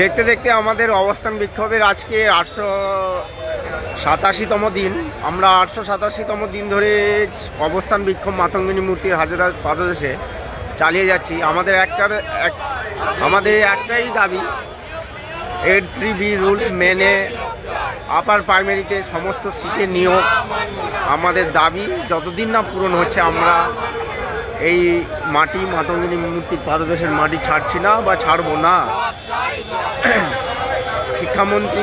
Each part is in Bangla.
দেখতে দেখতে আমাদের অবস্থান বিক্ষোভের আজকে আটশো সাতাশিতম দিন। আমরা আটশো সাতাশিতম দিন ধরে অবস্থান বিক্ষোভ মাতঙ্গিনী মূর্তির হাজারা পাদদেশে চালিয়ে যাচ্ছি। আমাদের একটার এক, আমাদের একটাই দাবি এইট থ্রি বি রুলস মেনে আপার প্রাইমারিতে সমস্ত সিটের নিয়োগ। আমাদের দাবি, যতদিন না পূরণ হচ্ছে, আমরা এই মাটি, মাতঙ্গিনী মূর্তির পাদদেশের মাটি ছাড়ছি না বা ছাড়বো না। শিক্ষামন্ত্রী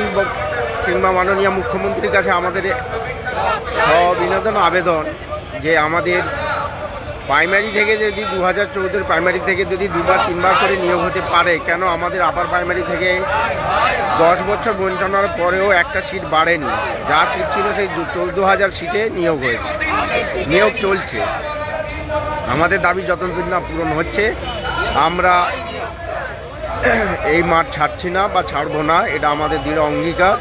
কিংবা মাননীয় মুখ্যমন্ত্রীর কাছে আমাদের সবিনোদন আবেদন যে আমাদের প্রাইমারি থেকে যদি দু হাজার চৌদ্দের প্রাইমারি থেকে যদি দুবার, তিনবার করে নিয়োগ হতে পারে, কেন আমাদের আপার প্রাইমারি থেকে দশ বছর বঞ্চনার পরেও একটা সিট বাড়েনি? যা সিট ছিল সেই চৌদ্দ হাজার সিটে নিয়োগ হয়েছে। নিয়োগ চলছে। আমাদের দাবি যতদিন না পূরণ হচ্ছে, আমরা এই মাঠ ছাড়ছি না বা ছাড়ব না, এটা আমাদের দৃঢ় অঙ্গীকার।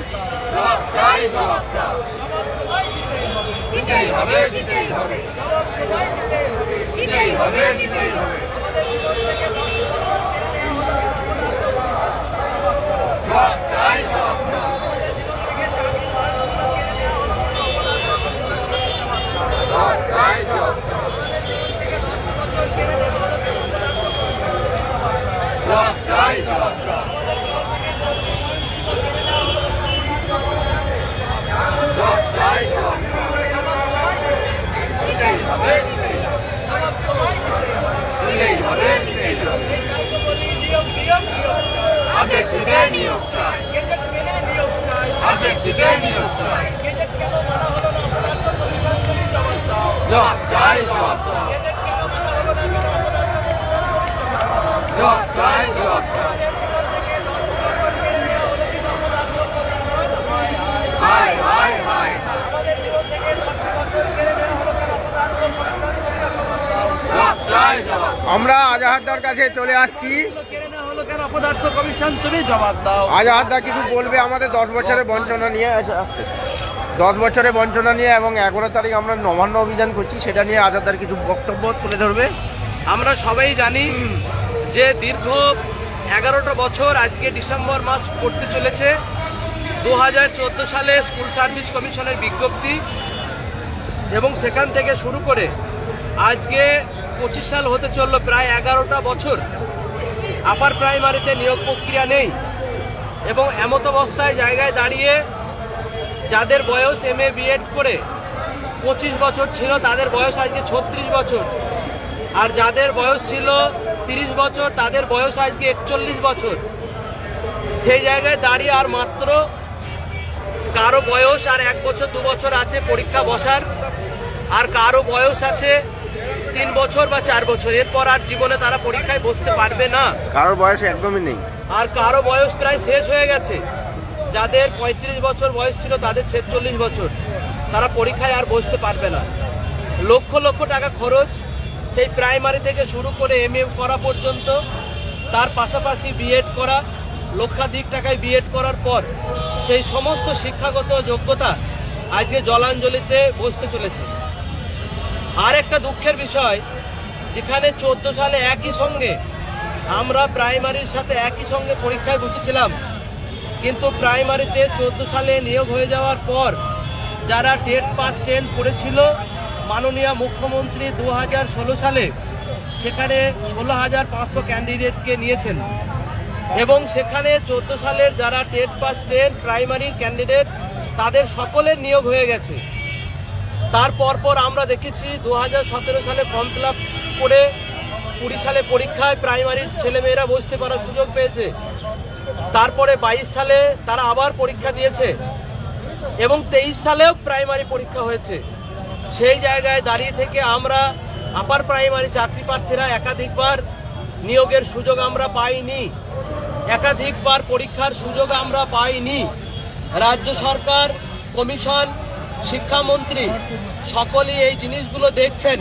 আপডেট সিটে নিয়োগ চাই আপডেট সিটে নিয়োগ চাই জবাব চাই জবাব দাও জবাব চাই জবাব দাও হাই হাই হাই জবাব চাই জবাব আমরা আজাহারদার কাছে চলে আসছি। কেন অপদার্থ কমিশন তুমি জবাব দাও। কিছু বলবে আমাদের দশ বছরের বঞ্চনা নিয়ে। দশ বছরের বঞ্চনা নিয়ে এবং এগারো তারিখ আমরা নবান্ন অভিযান করছি সেটা নিয়ে আজাদার কিছু বক্তব্য তুলে ধরবে। আমরা সবাই জানি যে দীর্ঘ এগারোটা বছর আজকে ডিসেম্বর মাস পড়তে চলেছে। দু হাজার চোদ্দ সালে স্কুল সার্ভিস কমিশনের বিজ্ঞপ্তি এবং সেখান থেকে শুরু করে আজকে পঁচিশ সাল হতে চলল প্রায় এগারোটা বছর। আপার প্রাইমারিতে নিয়োগ প্রক্রিয়া নেই এবং এমত অবস্থায় জায়গায় দাঁড়িয়ে যাদের বয়স এম এ বিএড করে পঁচিশ বছর ছিল, তাদের বয়স আজকে ছত্রিশ বছর। আর যাদের বয়স ছিল তিরিশ বছর, তাদের বয়স আজকে একচল্লিশ বছর। সেই জায়গায় দাঁড়িয়ে আর মাত্র কারও বয়স আর এক বছর, দু বছর আছে পরীক্ষা বসার। আর কারও বয়স আছে তিন বছর বা চার বছর এরপর আর জীবনে তারা পরীক্ষায় বসতে পারবে না। কারোর বয়স একদমই নেই। আর কারও বয়স প্রায় শেষ হয়ে গেছে। যাদের পঁয়ত্রিশ বছর বয়স ছিল তাদের ছেচল্লিশ বছর। তারা পরীক্ষায় আর বসতে পারবে না। লক্ষ লক্ষ টাকা খরচ সেই প্রাইমারি থেকে শুরু করে এম করা পর্যন্ত তার পাশাপাশি বিএড করা লক্ষাধিক টাকায় বিএড করার পর সেই সমস্ত শিক্ষাগত যোগ্যতা আজকে জলাঞ্জলিতে বসতে চলেছে। আর একটা দুঃখের বিষয়, যেখানে চোদ্দ সালে একই সঙ্গে, আমরা প্রাইমারির সাথে একই সঙ্গে পরীক্ষায় বসেছিলাম। কিন্তু প্রাইমারিতে চোদ্দ সালে নিয়োগ হয়ে যাওয়ার পর, যারা টেট পাস টেন পড়েছিল মাননীয় মুখ্যমন্ত্রী দু হাজার ষোলো সালে, সেখানে ষোলো হাজার পাঁচশো ক্যান্ডিডেটকে নিয়েছেন। এবং সেখানে চোদ্দ সালের যারা TET pass ten primary candidate তাদের সকলের নিয়োগ হয়ে গেছে। তারপর পর আমরা দেখেছি দু হাজার সতেরো সালে ফর্ম ফিল করে কুড়ি সালে পরীক্ষায় প্রাইমারির ছেলেমেয়েরা বসতে পারার সুযোগ পেয়েছে। তারপরে বাইশ সালে তারা আবার পরীক্ষা দিয়েছে এবং তেইশ সালেও প্রাইমারি পরীক্ষা হয়েছে। সেই জায়গায় দাঁড়িয়ে থেকে আমরা আপার প্রাইমারি চাকরি প্রার্থীরা একাধিকবার নিয়োগের সুযোগ আমরা পাইনি। একাধিকবার পরীক্ষার সুযোগ আমরা পাইনি। রাজ্য সরকার, কমিশন শিক্ষামন্ত্রী, সকলেই এই জিনিসগুলো দেখছেন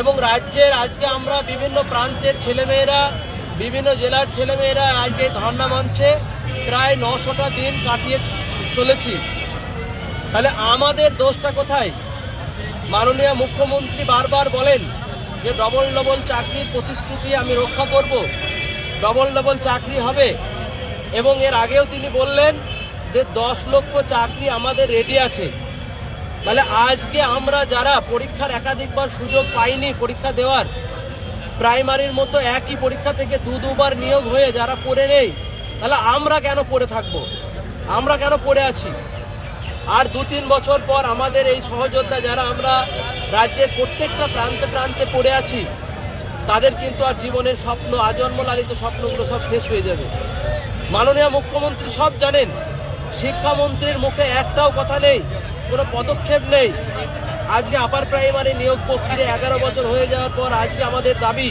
এবং রাজ্যের আজকে আমরা বিভিন্ন প্রান্তের ছেলেমেয়েরা, বিভিন্ন জেলার ছেলেমেয়েরা আজকে ধর্ণা মঞ্চে প্রায় নশোটা দিন কাটিয়ে চলেছি। তাহলে আমাদের দোষটা কোথায়? মাননীয় মুখ্যমন্ত্রী বারবার বলেন যে ডবল ডবল চাকরির প্রতিশ্রুতি আমি রক্ষা করব ডবল ডবল চাকরি হবে এবং এর আগেও তিনি বললেন যে দশ লক্ষ চাকরি আমাদের রেডি আছে। তাহলে আজকে আমরা যারা পরীক্ষার একাধিকবার সুযোগ পাইনি পরীক্ষা দেওয়ার, প্রাইমারির মতো একই পরীক্ষা থেকে দু দুবার নিয়োগ হয়ে যারা পড়ে নেই, তাহলে আমরা কেন পড়ে থাকব? আমরা কেন পড়ে আছি? আর দু তিন বছর পর আমাদের এই সহযোদ্ধা যারা আমরা রাজ্যের প্রত্যেকটা প্রান্তে প্রান্তে পড়ে আছি, তাদের কিন্তু আর জীবনের স্বপ্ন আজন্ম লালিত স্বপ্নগুলো সব শেষ হয়ে যাবে। মাননীয় মুখ্যমন্ত্রী সব জানেন, শিক্ষামন্ত্রীর মুখে একটাও কথা নেই কোনো পদক্ষেপ নেই। আজকে আপার প্রাইমারি নিয়োগ প্রক্রিয়া এগারো বছর হয়ে যাওয়ার পর আজকে আমাদের দাবি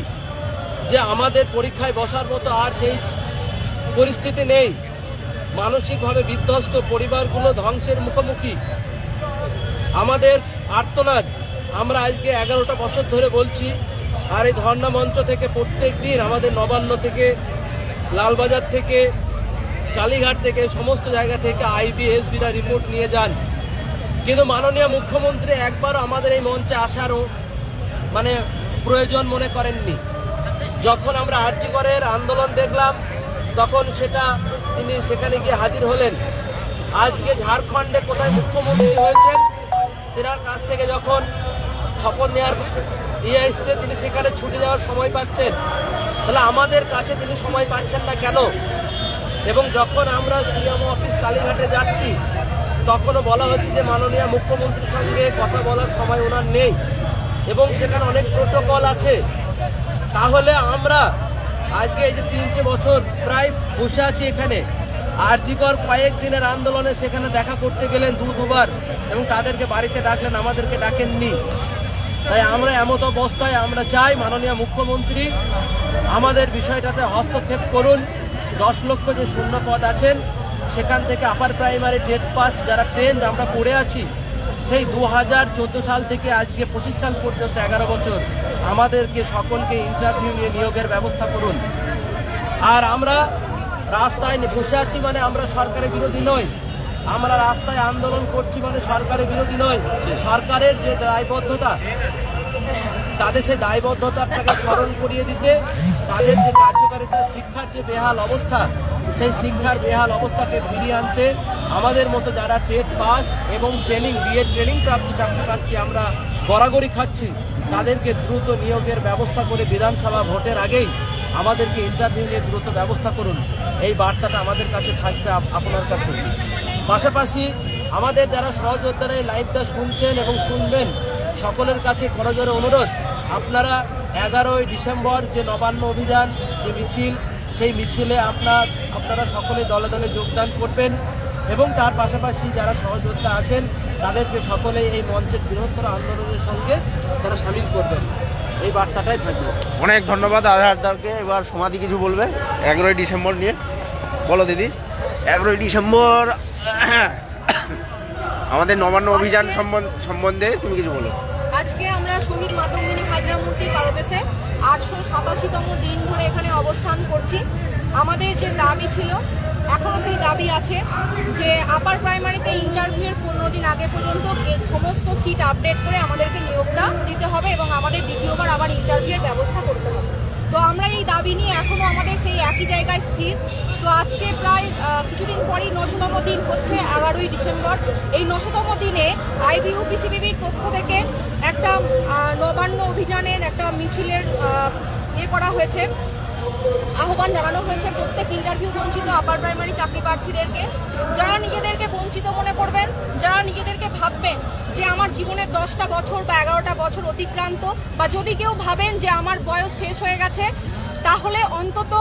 যে আমাদের পরীক্ষায় বসার মতো আর সেই পরিস্থিতি নেই। মানসিকভাবে বিধ্বস্ত পরিবারগুলো ধ্বংসের মুখোমুখি। আমাদের আর্তনাদ, আমরা আজকে এগারোটা বছর ধরে বলছি, আর এই ধর্ণা মঞ্চ থেকে প্রত্যেক দিন আমাদের নবান্ন থেকে, লালবাজার থেকে, কালীঘাট থেকে, সমস্ত জায়গা থেকে আইবিএসবিরা রিপোর্ট নিয়ে যান। কিন্তু মাননীয় মুখ্যমন্ত্রী একবারও আমাদের এই মঞ্চে আসারও মানে প্রয়োজন মনে করেননি। যখন আমরা আর্যিকরের আন্দোলন দেখলাম, তখন সেটা তিনি সেখানে গিয়ে হাজির হলেন। আজকে ঝাড়খণ্ডে কোথায় মুখ্যমন্ত্রী হয়েছেন, তেনার কাছ থেকে যখন শপথ নেওয়ার ইয়ে এসছে, তিনি সেখানে ছুটে যাওয়ার সময় পাচ্ছেন। তাহলে আমাদের কাছে তিনি সময় পাচ্ছেন না কেন? এবং যখন আমরা সিএম অফিস কালীঘাটে যাচ্ছি তখনও বলা হচ্ছে যে মাননীয় মুখ্যমন্ত্রীর সঙ্গে কথা বলার সময় ওনার নেই এবং সেখানে অনেক প্রোটোকল আছে। তাহলে আমরা আজকে এই যে তিনটে বছর প্রায় বসে আছি এখানে আরজিকর কয়েক দিনের আন্দোলনে সেখানে দেখা করতে গেলেন দু দুবার এবং তাদেরকে বাড়িতে ডাকলেন, আমাদেরকে ডাকেননি। তাই আমরা এমত অবস্থায় আমরা চাই মাননীয় মুখ্যমন্ত্রী আমাদের বিষয়টাতে হস্তক্ষেপ করুন। দশ লক্ষ যে শূন্য পদ আছেন সেখান থেকে আপার প্রাইমারি টেট পাস যারা ট্রেন্ড আমরা পড়ে আছি, সেই দু হাজার চোদ্দ সাল থেকে আজকে পঁচিশ সাল পর্যন্ত এগারো বছর আমাদেরকে সকলকে ইন্টারভিউ নিয়ে নিয়োগের ব্যবস্থা করুন। আর আমরা রাস্তায় বসে আছি মানে আমরা সরকারের বিরোধী নই। আমরা রাস্তায় আন্দোলন করছি মানে সরকারের বিরোধী নয় সরকারের যে দায়বদ্ধতা, তাদের সেই দায়বদ্ধতাটাকে স্মরণ করিয়ে দিতে, তাদের যে কার্যকারিতা, শিক্ষার যে বেহাল অবস্থা সেই শিক্ষার বেহাল অবস্থাকে ফিরিয়ে আনতে আমাদের মতো যারা টেট পাস এবং ট্রেনিং বিএড ট্রেনিং প্রাপ্ত প্রার্থী আমরা গড়াগড়ি খাচ্ছি, তাদেরকে দ্রুত নিয়োগের ব্যবস্থা করে বিধানসভা ভোটের আগেই আমাদেরকে ইন্টারভিউ নিয়ে দ্রুত ব্যবস্থা করুন। এই বার্তাটা আমাদের কাছে থাকবে আপনার কাছে। পাশাপাশি আমাদের যারা সহযোদ্ধারা এই লাইভটা শুনছেন এবং শুনবেন, সকলের কাছে করজোরে অনুরোধ, আপনারা এগারোই ডিসেম্বর যে নবান্ন অভিযান, যে মিছিল সেই মিছিলে আপনার আপনারা সকলে দলে দলে যোগদান করবেন এবং তার পাশাপাশি যারা সহযোদ্ধা আছেন তাদেরকে সকলে এই মঞ্চের বৃহত্তর আন্দোলনের সঙ্গে তারা সামিল করবেন। এই বার্তাটাই থাকবে অনেক ধন্যবাদ আধারদারকে এবার সমাধি কিছু বলবে? এগারোই ডিসেম্বর নিয়ে। বলো দিদি। এগারোই ডিসেম্বর আমাদের নবান্ন অভিযান সম্বন- সম্বন্ধে তুমি কিছু বলো। আজকে আমরা শহীদ মাতঙ্গিনী মূর্তির পাদদেশে আটশো সাতাশিতম দিন ধরে এখানে অবস্থান করছি। আমাদের যে দাবি ছিল এখনও সেই দাবি আছে যে আপার প্রাইমারিতে ইন্টারভিউয়ের পনেরো দিন আগে পর্যন্ত সমস্ত সিট আপডেট করে আমাদেরকে নিয়োগটা দিতে হবে এবং আমাদের দ্বিতীয়বার আবার ইন্টারভিউয়ের ব্যবস্থা করতে হবে। তো আমরা এই দাবি নিয়ে এখনও আমাদের সেই একই জায়গায় স্থির। তো আজকে প্রায় কিছুদিন পরেই নশোতম দিন হচ্ছে এগারোই ডিসেম্বর। এই নশোতম দিনে আইবিউপিসিবিবির পক্ষ থেকে একটা নবান্ন অভিযানের একটা মিছিলের ইয়ে করা হয়েছে। আহ্বান জানানো হয়েছে প্রত্যেক ইন্টারভিউ বঞ্চিত আপার প্রাইমারি চাকরি প্রার্থীদেরকে। যারা নিজেদেরকে বঞ্চিত মনে করবেন, যারা নিজেদেরকে ভাববেন যে আমার জীবনের দশটা বছর বা এগারোটা বছর অতিক্রান্ত, বা যদি কেউ ভাবেন যে আমার বয়স শেষ হয়ে গেছে, তাহলে অন্তত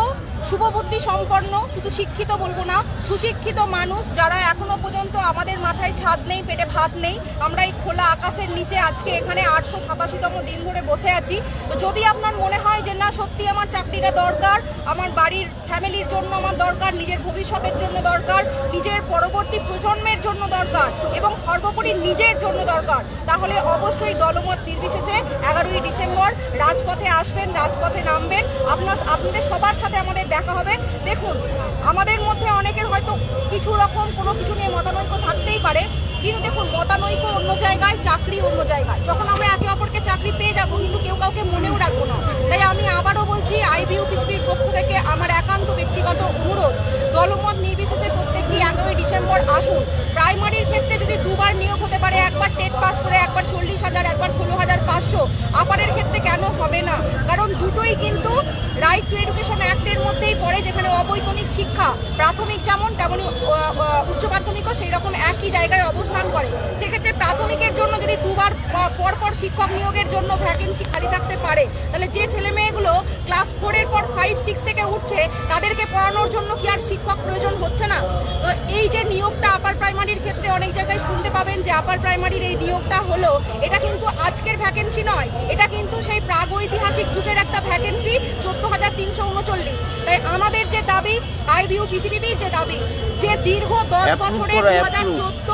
শুভবুদ্ধি সম্পন্ন, শুধু শিক্ষিত বলব না, সুশিক্ষিত মানুষ যারা এখনও পর্যন্ত আমাদের মাথায় ছাদ নেই, পেটে ভাত নেই। আমরা এই খোলা আকাশের নিচে আজকে এখানে আটশো সাতাশিতম দিন ধরে বসে আছি। তো যদি আপনার মনে হয় যে না, সত্যি আমার চাকরিটা দরকার, আমার বাড়ির ফ্যামিলির জন্য আমার দরকার, নিজের ভবিষ্যতের জন্য দরকার, নিজের পরবর্তী প্রজন্মের জন্য দরকার এবং সর্বোপরি নিজের জন্য দরকার। তাহলে অবশ্যই দলমত নির্বিশেষে এগারোই ডিসেম্বর রাজপথে আসবেন, রাজপথে নামবেন। আপনার, আপনাদের সবার সাথে আমাদের দেখা হবে। দেখুন, আমাদের মধ্যে অনেকের হয়তো কিছু রকম কোনো কিছু নিয়ে মতানৈক্য থাকতেই পারে, কিন্তু দেখুন, মতানৈক্য অন্য জায়গায়, চাকরি অন্য জায়গায়। যখন আমরা একে অপরকে চাকরি পেয়ে যাব, কিন্তু কেউ কাউকে মনেও রাখব না। তাই আমি আবারও বলছি আইবিউ পিসিবির পক্ষ থেকে আমার একান্ত ব্যক্তিগত অনুরোধ, দলমত নির্বিশেষে প্রত্যেকটি এগারোই ডিসেম্বর আসুন। প্রাইমারির ক্ষেত্রে যদি দুবার নিয়োগ হতে পারে, একবার টেট পাস করে একবার চল্লিশ হাজার, একবার ষোলো হাজার পাঁচশো, আপারের ক্ষেত্রে কেন হবে না? কারণ দুটোই কিন্তু রাইট টু এডুকেশন অ্যাক্টের মধ্যেই পড়ে, যেখানে অবৈতনিক শিক্ষা, প্রাথমিক যেমন তেমনই উচ্চ প্রাথমিকও সেই রকম একই জায়গায় অবস্থান করে। সেক্ষেত্রে প্রাথমিকের জন্য যদি দুবার পরপর শিক্ষক নিয়োগের জন্য ভ্যাকেন্সি খালি থাকতে পারে তাহলে যে ছেলে মেয়েগুলো ক্লাস ফোরের পর ফাইভ সিক্স থেকে উঠছে তাদেরকে পড়ানোর জন্য কি আর শিক্ষক প্রয়োজন হচ্ছে না তো এই যে নিয়োগটা আপার প্রাইমারির ক্ষেত্রে অনেক জায়গায় শুনতে পাবেন যে আপার প্রাইমারির এই নিয়োগটা হলো এটা কিন্তু আজকের ভ্যাকেন্সি নয় এটা কিন্তু সেই প্রাগৈতিহাসিক যুগের একটা ভ্যাকেন্সি চোদ্দ হাজার তিনশো উনচল্লিশ তাই আমাদের যে দাবি আইবিউ পিসিবিবির যে দাবি যে দীর্ঘ দশ বছরের দু হাজার। চোদ্দ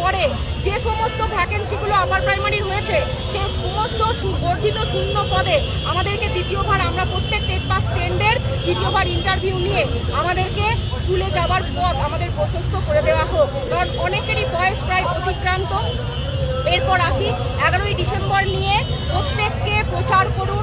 পরে যে সমস্ত ভ্যাকেন্সিগুলো আপার প্রাইমারির হয়েছে, সে সমস্ত বর্ধিত শূন্য পদে আমাদেরকে দ্বিতীয়বার আমরা প্রত্যেক টেট পাস স্ট্যান্ডের দ্বিতীয়বার ইন্টারভিউ নিয়ে আমাদেরকে স্কুলে যাওয়ার পথ আমাদের প্রশস্ত করে দেওয়া হোক। কারণ অনেকেরই বয়স প্রায় অতিক্রান্ত। এরপর আসি, এগারোই ডিসেম্বর নিয়ে প্রত্যেককে প্রচার করুন।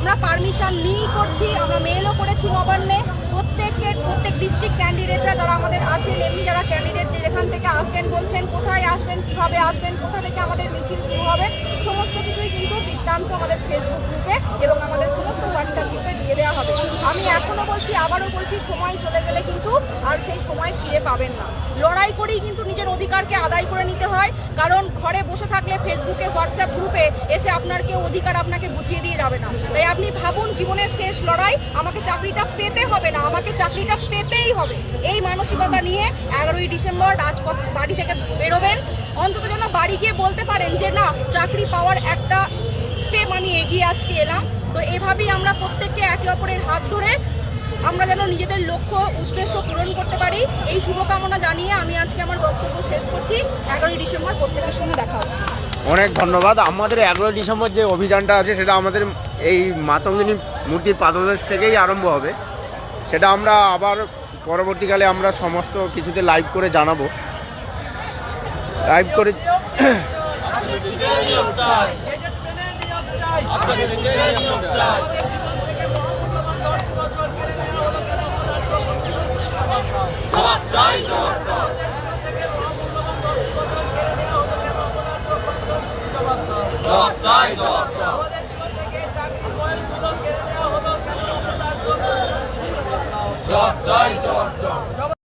আমরা পারমিশন নিয়েই করছি, আমরা মেলও করেছি নবান্নে প্রত্যেকের প্রত্যেক ডিস্ট্রিক্ট ক্যান্ডিডেটরা যারা আমাদের আছেন, এমনি যারা ক্যান্ডিডেট যে যেখান থেকে আসবেন বলছেন, কোথায় আসবেন, কীভাবে আসবেন, কোথা থেকে আমাদের মিছিল শুরু হবে সমস্ত কিছুই কিন্তু বৃত্তান্ত আমাদের ফেসবুক গ্রুপে এবং আমাদের সমস্ত হোয়াটসঅ্যাপ গ্রুপে দিয়ে দেওয়া হবে। আমি এখনও বলছি, আবারও বলছি, সময় চলে গেলে কিন্তু আর সেই সময় ফিরে পাবেন না। লড়াই করেই কিন্তু নিজের অধিকারকে আদায় করে নিতে হয়, কারণ ঘরে বসে থাকলে ফেসবুকে হোয়াটসঅ্যাপ গ্রুপে এসে আপনার কেউ অধিকার আপনাকে বুঝিয়ে দিয়ে যাবে না। তাই আপনি ভাবুন, জীবনের শেষ লড়াই আমাকে চাকরিটা পেতে হবে না, আমাকে চাকরিটা পেতেই হবে। এই মানসিকতা নিয়ে এগারোই ডিসেম্বর রাজপথ বাড়ি থেকে বেরোবেন। অন্তত যেন বাড়ি গিয়ে বলতে পারেন যে, না, চাকরি পাওয়ার একটা স্টেপ আমি এগিয়ে আজকে এলাম। তো এভাবেই আমরা প্রত্যেককে একে অপরের হাত ধরে আমরা যেন নিজেদের লক্ষ্য, উদ্দেশ্য পূরণ করতে পারি। এই শুভকামনা জানিয়ে আমি আজকে আমার বক্তব্য শেষ করছি। এগারোই ডিসেম্বর প্রত্যেকের সঙ্গে দেখা হচ্ছে। অনেক ধন্যবাদ। আমাদের এগারোই ডিসেম্বর যে অভিযানটা আছে, সেটা আমাদের এই মাতঙ্গিনী মূর্তির পাদদেশ থেকেই আরম্ভ হবে। সেটা আমরা আবার পরবর্তীকালে আমরা সমস্ত কিছুতে লাইভ করে জানাব। লাইভ করে নিয়োগ চাই